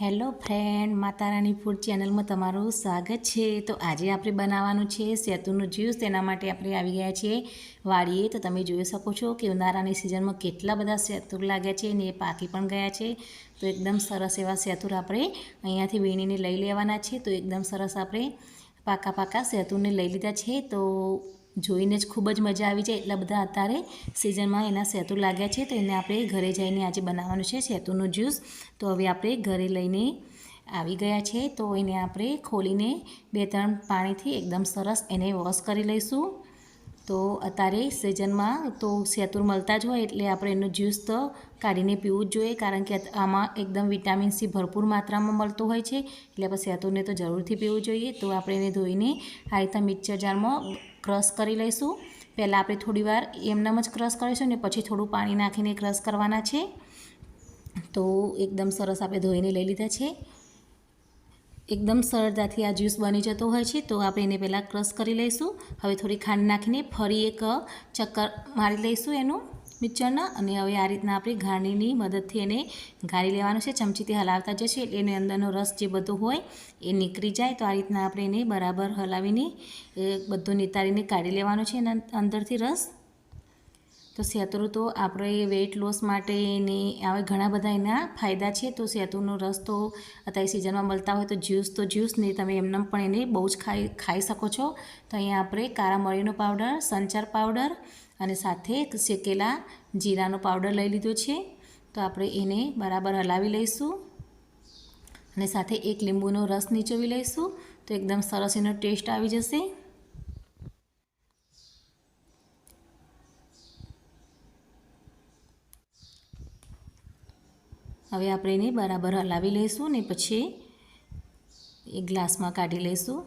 Hello friend, માતા રાની food ચેનલમાં તમારું સ્વાગત છે. તો આજે આપણે બનાવવાનું છે સેતુનું જ્યુસ. તેના માટે આપણે આવી ગયા છીએ વાડીએ. તો તમે જોઈ શકો છો કે ઉનાળાની સિઝનમાં કેટલા બધા સેતુર લાગ્યા છે ને એ પાકી પણ ગયા છે. તો એકદમ સરસ એવા સેતુર આપણે અહીંયાથી વીણીને લઈ લેવાના છે. તો એકદમ સરસ આપણે પાકા પાકા સેતુરને લઈ લીધા છે. તો જોઈને જ ખૂબ જ મજા આવી જાય એટલા બધા અત્યારે સિઝનમાં એના સેતુ લાગ્યા છે તો એને આપણે ઘરે જઈને આજે બનાવવાનું છે સેતુનું જ્યુસ. તો હવે આપણે ઘરે લઈને આવી ગયા છે તો એને આપણે ખોલીને બે ત્રણ પાણીથી એકદમ સરસ એને વોશ કરી લઈશું. તો અત્યારે સિઝનમાં તો સેતુર મળતા જ હોય એટલે આપણે એનું જ્યુસ તો કાઢીને પીવું જ જોઈએ કારણ કે આમાં એકદમ વિટામિન સી ભરપૂર માત્રામાં મળતું હોય છે. એટલે આપણે સેતુરને તો જરૂરથી પીવું જોઈએ. તો આપણે એને ધોઈને આ રીતના મિક્સર જારમાં ક્રશ કરી લઈશું. પહેલાં આપણે થોડી વાર એમનામ જ ક્રશ કરીશું ને પછી થોડું પાણી નાખીને ક્રશ કરવાના છે. તો એકદમ સરસ આપણે ધોઈને લઈ લીધા છે. એકદમ સરળતાથી આ જ્યુસ બની જતો હોય છે, તો આપણે એને પહેલાં ક્રશ કરી લઈશું. હવે થોડી ખાંડ નાખીને ફરી એક ચક્કર મારી લઈશું એનું મિક્સરના અને હવે આ રીતના આપણે ઘાણીની મદદથી એને ગાળી લેવાનું છે. ચમચીથી હલાવતા જશે એટલે એની અંદરનો રસ જે બધો હોય એ નીકળી જાય. તો આ રીતના આપણે એને બરાબર હલાવીને બધું નિતારીને કાઢી લેવાનું છે એના અંદરથી રસ. તો સેતુરું તો આપણે વેઇટ લોસ માટે એને આવે ઘણા બધા એના ફાયદા છે. તો સેતુનો રસ તો અત્યારે સિઝનમાં મળતા હોય તો જ્યુસ તો જ્યુસ નહીં તમે એમને પણ એને બહુ જ ખાઈ ખાઈ શકો છો. તો અહીંયા આપણે કાળા મરીનો પાવડર સંચાર પાવડર અને સાથે શેકેલા જીરાનો પાવડર લઈ લીધો છે. તો આપણે એને બરાબર હલાવી લઈશું અને સાથે એક લીંબુનો રસ નીચોવી લઈશું. તો એકદમ સરસ એનો ટેસ્ટ આવી જશે. હવે આપણે એને બરાબર હલાવી લઈશું ને પછી એક ગ્લાસમાં કાઢી લઈશું.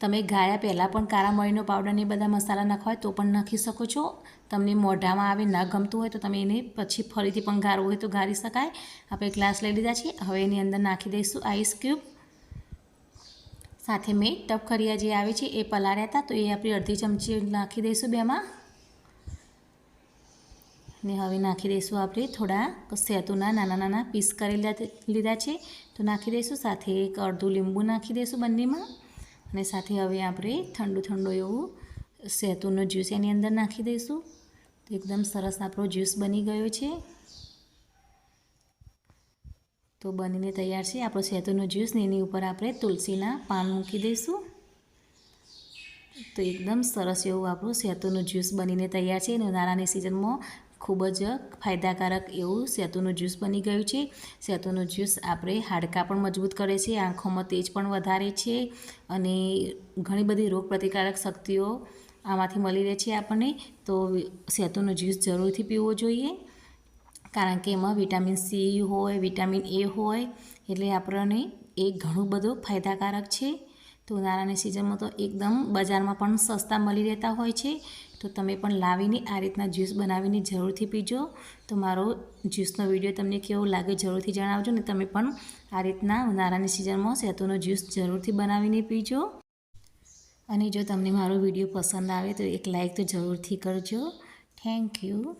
તમે ગાળ્યા પહેલાં પણ કાળા મરીનો પાવડર ને બધા મસાલા નાખવા તો પણ નાખી શકો છો. તમને મોઢામાં આવે ના ગમતું હોય તો તમે એને પછી ફરીથી પણ ગાળવું હોય તો ગાળી શકાય. આપણે ગ્લાસ લઈ લીધા છે. હવે એની અંદર નાખી દઈશું આઈસ ક્યુબ સાથે મેં ટપખરિયા જે આવે છે એ પલાળ્યા હતા તો એ આપણે અડધી ચમચી નાખી દઈશું બેમાં. ને હવે નાખી દઈશું આપણે થોડા સેતુના નાના નાના પીસ કરી લીધા છે. તો નાખી દઈશું, સાથે એક અડધું લીંબુ નાખી દઈશું બંનેમાં. અને સાથે હવે આપણે ઠંડુ ઠંડુ એવું સેતુનો જ્યુસ એની અંદર નાખી દઈશું. તો એકદમ સરસ આપણો જ્યુસ બની ગયો છે. તો બનીને તૈયાર છે આપણો સેતુનો જ્યુસ ને એની ઉપર આપણે તુલસીના પાન મૂકી દઈશું. તો એકદમ સરસ એવું આપણું સેતુનું જ્યુસ બનીને તૈયાર છે. અને ઉનાળાની સિઝનમાં ખૂબ જ ફાયદાકારક એવું સેતુનું જ્યુસ બની ગયું છે. સેતુનું જ્યુસ આપણે હાડકાં પણ મજબૂત કરે છે, આંખોમાં તેજ પણ વધારે છે અને ઘણી બધી રોગ પ્રતિકારક શક્તિઓ આમાંથી મળી રહે છે આપણને. તો સેતુનું જ્યુસ જરૂરથી પીવો જોઈએ, કારણ કે એમાં વિટામિન સી હોય, વિટામિન એ હોય, એટલે આપણને એ ઘણું બધું ફાયદાકારક છે. તો ઉનાળાની સિઝનમાં તો એકદમ બજારમાં પણ સસ્તા મળી રહેતા હોય છે. તો તમે પણ લાવીને આ રીતના જ્યુસ બનાવીને જરૂરથી પીજો. તો મારો જ્યુસનો વીડિયો તમને કેવો લાગે જરૂરથી જણાવજો ને તમે પણ આ રીતના ઉનાળાની સિઝનમાં સેતુનો જ્યુસ જરૂરથી બનાવીને પીજો. અને જો તમને મારો વીડિયો પસંદ આવે તો એક લાઇક તો જરૂરથી કરજો. Thank you